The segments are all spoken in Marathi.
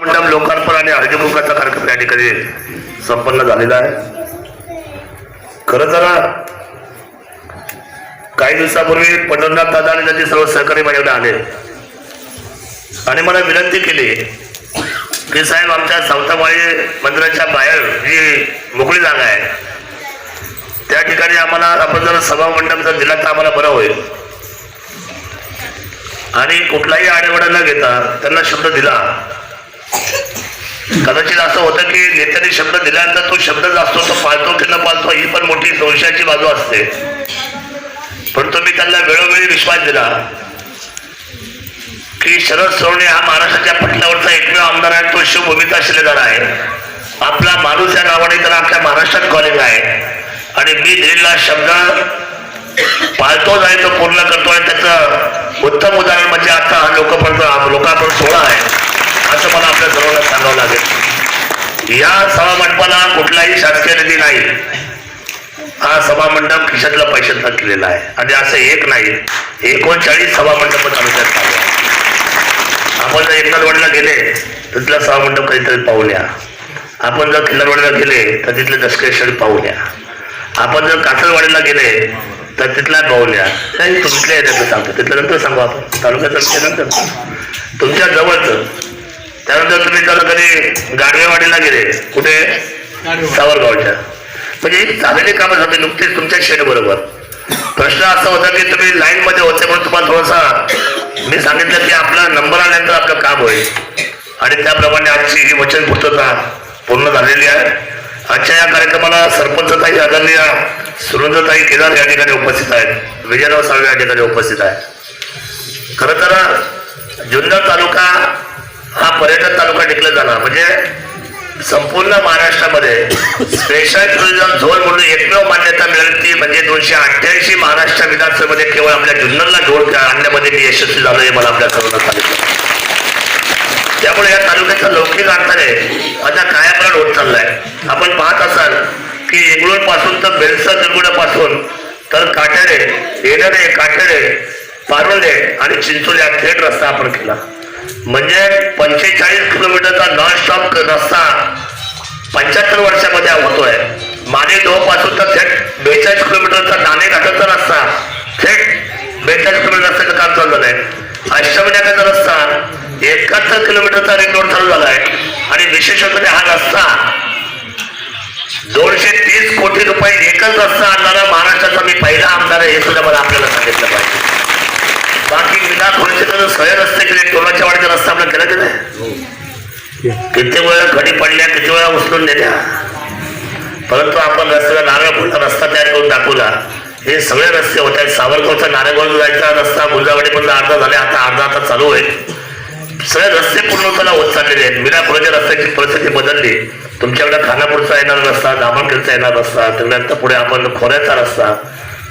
मंडप लोकार्पण आणि हळदीकुंकाचा कार्यक्रम या ठिकाणी संपन्न झालेला आहे. खरं तर काही दिवसापूर्वी पंढरनाथ दादा आणि त्यांचे सर्व सहकारी माझ्याकडे आले. आणि मला विनंती केली ते साहेब आमच्या सावतामाळी मंदिराच्या बाहेर जी मोकळी जागा आहे. त्या ठिकाणी आम्हाला आपण जर सभा मंडप जर दिला तर आम्हाला बरं होईल. आणि कुठलाही आडेवडा न घेता त्यांना शब्द दिला. कदाचित असं होतं की नेत्याने शब्द दिल्यानंतर तो शब्द असतो तो पाळतो की न पाळतो ही पण मोठी संशयाची बाजू असते. पण तुम्ही त्यांना वेळोवेळी विश्वास दिला. की शरद सोने हा महाराष्ट्राच्या पटलावरचा एकमेव आमदार आहे तो शिवभूमीचा शिलेदार आहे. आपला माणूस या नावाने तर आपल्या महाराष्ट्रात कॉलिंग आहे. आणि मी दिलेला शब्द पाळतोच आहे तो पूर्ण करतो आणि त्याचं उत्तम उदाहरण म्हणजे आता हा लोकपर्यंत लोकांपर्यंत सोहळा आहे असं मला आपल्या सर्वांना सांगावं लागेल. या सभा मंडपाला कुठलाही शासकीय निधी नाही. हा सभा मंडप खिशातला पैशातला केलेला आहे. आणि असं एक नाही एकोणचाळीस सभा मंडप तालुक्यात चालू आहे. आपण जर एकनाथवाडीला गेले तर तिथला सभा मंडप कधीतरी पाहून या आपण जर खिल्लारवाडीला गेले तर तिथले दशकेश्वरी पाहून या आपण जर कासलवाडीला गेले तर तिथला पाहून या नाही तुमच्या येण्याचं सांगतो. तिथल्या नंतर सांगू आपण. तालुक्याचं विषय नंतर. तुमच्या जवळचं. त्यानंतर तुम्ही जर कधी गाडवेवाडीला गेले कुठे? सावरगावच्या. म्हणजे झालेली कामं झाली नुकतीच तुमच्या शेड बरोबर. प्रश्न असा होता की तुम्ही लाईन मध्ये होते म्हणून तुम्हाला थोडासा मी सांगितलं की आपला नंबर आल्यानंतर आपलं काम होईल. आणि त्याप्रमाणे आजची ही वचन पूर्तता पूर्ण झालेली आहे. आजच्या या कार्यक्रमाला सरपंचताई आदरणीय सुरेंद्रताई केदार या ठिकाणी उपस्थित आहेत. विजयराव साळवे या ठिकाणी उपस्थित आहे खरं तर जुन्नर तालुका हा पर्यटन तालुका टिकला जाणार म्हणजे संपूर्ण महाराष्ट्रामध्ये स्पेशल टुरिझम झोन म्हणून एकमेव मान्यता मिळाली ती म्हणजे दोनशे अठ्ठ्याऐंशी महाराष्ट्र विधानसभेमध्ये केवळ आपल्या जुन्नरला जोड आणण्यामध्ये मी यशस्वी झालो हे मला आपल्या सर्वांना सांगितलं. त्यामुळे या तालुक्याचा लौकिक अर्थाने आता कायापलट होत चाललाय. आपण पाहत असाल की इंगळूरपासून तर बेलसा पासून तर काटेडे येणारे काटेडे पारोले आणि चिंचोली हा थेट रस्ता आपण केला. म्हणजे पंचेचाळीस किलोमीटरचा नॉन स्टॉप रस्ता पंच्याहत्तर वर्षामध्ये होतोय. माने दो पासून तर थेट बेचाळीस किलोमीटरचा नाणे घाटाचा रस्ता. थेट बेचाळीस किलोमीटर रस्त्याचं काम चालू झालंय. अष्टविनायकाचा रस्ता एकाहत्तर किलोमीटरचा रिंग रोड चालू झालाय. आणि विशेष म्हणजे हा रस्ता दोनशे तीस कोटी रुपये एकच रस्ता आणणारा महाराष्ट्राचा मी पहिला आमदार आहे हे सुद्धा मला आपल्याला सांगितलं पाहिजे. बाकी विना खोलीचे सगळे रस्ते केले टोलाच्या वाडीचा रस्ता आपल्याला केला की किती वेळा खडी पडल्या किती वेळा उचलून नेल्या परंतु आपण रस्त्याला नारळ फुलचा रस्ता तयार करून दाखवला हे सगळे रस्ते होते. सावरगावचा नारायणगाव जायचा रस्ता गुंजावाडीपर्यंत अर्धा झाले आता अर्धा आता चालू आहे. सगळे रस्ते पूर्णपणे होत चाललेले आहेत. मीरा रस्त्याची परिस्थिती बदलली. तुमच्याकडे खानापूरचा येणार रस्ता दामणखेडचा येणार रस्ता त्यानंतर पुढे आपण खोऱ्याचा रस्ता.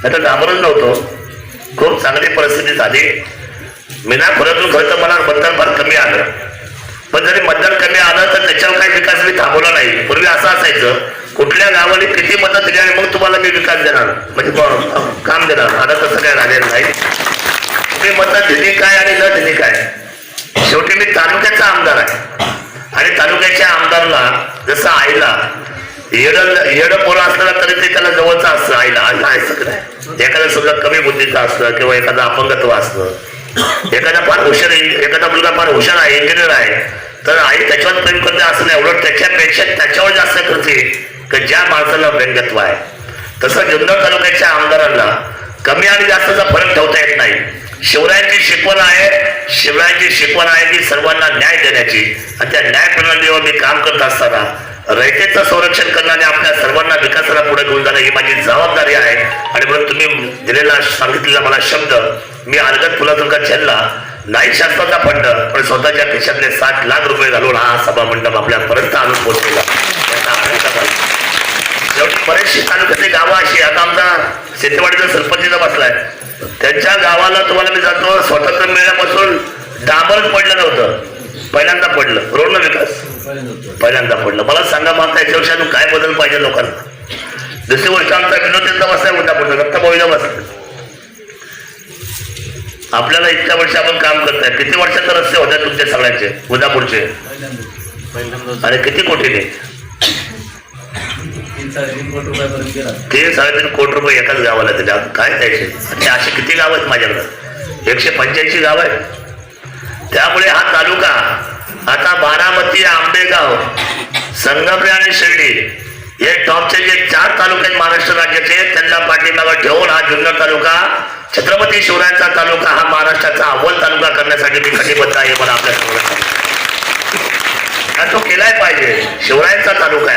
आता दामणच नव्हतो. खूप चांगली परिस्थिती झाली. मीना खोऱ्यातून खरं तर मला मतदान फार कमी आलं. पण जरी मतदान कमी आलं तर त्याच्यावर काही विकास मी थांबवला नाही. पूर्वी असं असायचं कुठल्या गावाने किती मतं दिली आणि मग तुम्हाला मी विकास देणार? म्हणजे काम देणार. आता तसं काय राहिलेलं नाही. तुम्ही मतं दिली काय आणि न दिली काय? शेवटी मी तालुक्याचा आमदार आहे. आणि तालुक्याच्या आमदारला जसं आईला येड येड पोरं असलं तरी ते त्याला जवळचं असतं आईला. आईला आहे सगळं. एखादा समजा कमी बुद्धीचं असतं किंवा एखादा अपंगत्व असतं. एखादा फार हुशार एखादा मुलगा फार हुशार आहे इंजिनियर आहे. तर आई त्याच्यावर प्रेम करते असं नाही. उलट त्याच्यापेक्षा त्याच्यावर जास्त करते की ज्या माणसाला व्यंगत्व आहे. तसं जुन्नर तालुक्याच्या आमदारांना कमी आणि जास्तचा फरक ठेवता येत नाही. शिवरायांची शिकवण आहे. शिवरायांची शिकवण आहे की सर्वांना न्याय देण्याची. आणि त्या न्याय प्रणालीवर मी काम करत असताना रयतेचं संरक्षण करणारे आपल्या सर्वांना विकासाला पुढे घेऊन जाणं ही माझी जबाबदारी आहे. आणि म्हणून तुम्ही दिलेला सांगितलेला मला शब्द मी अलगत फुलातुंका झेलला नाही शासनाचा फंड पण स्वतःच्या खिशातले साठ लाख रुपये घालून हा सभा मंडप आपल्यापर्यंत आणून पोहोचलेला याचा आनंद शेवटी बरेचशी तालुक्यातली गावं अशी आता आमचा शेतीवाडीचा सरपंचचा बसलाय. त्यांच्या गावाला तुम्हाला मी जातो स्वातंत्र्य मिळण्यापासून डांबरच पडलं नव्हतं. पहिल्यांदा पडलं. रोड विकास. पहिल्यांदा पडलं. मला सांगा मग त्याच्यापेक्षा काय बदल पाहिजे लोकांना? दुसरी गोष्ट आमचा विनोद बसलाय उद्या पडलं रक्तभाऊला बसला आपल्याला इतक्या वर्ष आपण काम करताय किती वर्षाचे रस्ते होत्या तुमचे सगळ्यांचे? उदापूरचे. आणि किती कोटीने? तीन साडेतीन कोटी रुपये एकाच गावाला दिले. काय द्यायचे? असे किती गाव आहेत माझ्याकडं? एकशे पंच्याऐंशी गाव आहेत. त्यामुळे हा तालुका आता बारामती आंबेगाव संगमरे आणि शिर्डी हे टॉपचे जे चार तालुके आहेत महाराष्ट्र राज्याचे त्यांना पाठीमागं ठेवून हा जुन्नर तालुका छत्रपती शिवरायांचा तालुका हा महाराष्ट्राचा अव्वल तालुका करण्यासाठी मी कटिबद्ध आहे मला आपल्यासमोर तो केलाय पाहिजे. शिवरायांचा तालुका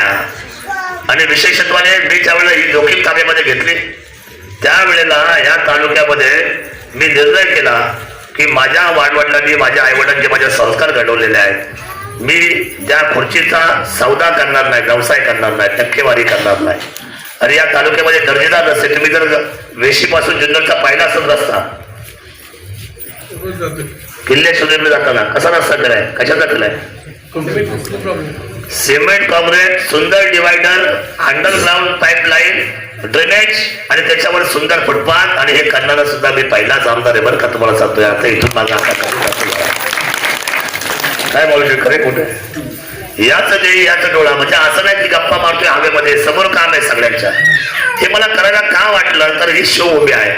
आणि विशेषत्वाने मी ज्यावेळेला ही जोखीम ताब्यामध्ये घेतली त्यावेळेला या तालुक्यामध्ये मी निर्णय केला की माझ्या वाडवडिलांनी माझ्या आईवडिलांचे माझे संस्कार घडवलेले आहेत मी ज्या खुर्चीचा सौदा करणार नाही व्यवसाय करणार नाही टक्केवारी करणार नाही अरे या तालुक्यामध्ये दर्जेदार रस्ते तुम्ही जर वेशीपासून जुन्नरचा पाहिला असेल रस्ता किल्ले सुधीरला जाताना कसा रस्ता केलाय? कशाचा केलाय? सिमेंट कॉम्रेट सुंदर डिवायडर अंडरग्राऊंड पाईपलाईन ड्रेनेज आणि त्याच्यावर सुंदर फुटपाथ आणि हे करणारा सुद्धा मी पहिलाच आमदार आहे बरं का तुम्हाला सांगतोय. आता इथून माझा काय बोलू खरे कुठे याच देई याच डोळा म्हणजे असं नाही की गप्पा मारतोय हवेमध्ये. समोर आहे सगळ्यांच्या. हे मला करायला का वाटलं? तर ही शो उभी आहे.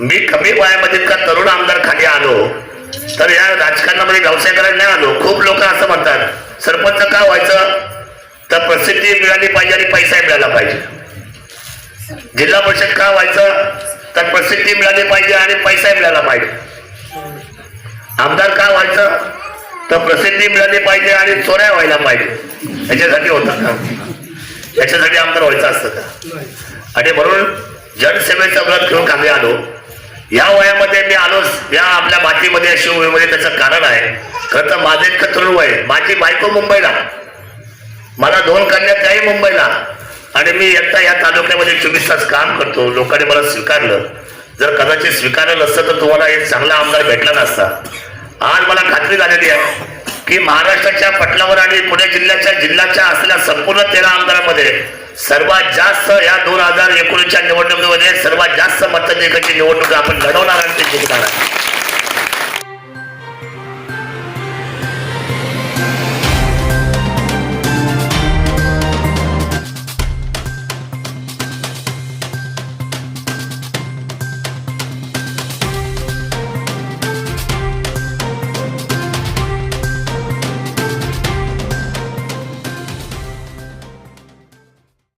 मी कमी वयामध्ये का तरुण आमदार खाली आलो तर या राजकारणामध्ये व्यवसाय करायला नाही आलो. खूप लोक असं म्हणतात सरपंच का व्हायचं? तर प्रसिद्धी मिळाली पाहिजे आणि पैसा मिळाला पाहिजे. जिल्हा परिषद का व्हायचं? तर प्रसिद्धी मिळाली पाहिजे आणि पैसा मिळाला पाहिजे. आमदार का व्हायचं? तर प्रसिद्धी मिळाली पाहिजे आणि चोऱ्या व्हायला पाहिजे. याच्यासाठी होतं का? याच्यासाठी आमदार व्हायचं असतं का? आणि म्हणून जनसेवेचा व्रत घेऊन आम्ही आलो. या वयामध्ये मी आलो या आपल्या मातीमध्ये शिवभूमीमध्ये त्याचं कारण आहे. खरं तर माझं इतकं तरुण वय माझी बायको मुंबईला. मला दोन कन्या त्याही मुंबईला. आणि मी एकटा या तालुक्यामध्ये चोवीस तास काम करतो. लोकांनी मला स्वीकारलं. जर कदाचित स्वीकारलं नसतं तर तुम्हाला एक चांगला आमदार भेटला नसता. आज मला खात्री झालेली आहे. की महाराष्ट्राच्या पटलावर आणि पुणे जिल्ह्याच्या जिल्ह्याच्या असलेल्या संपूर्ण तेरा आमदारांमध्ये सर्वात जास्त या दोन हजार एकोणीसच्या निवडणुकीमध्ये सर्वात जास्त मतदेकाची निवडणूक आपण लढवणार आणि ते जिंकणार आहे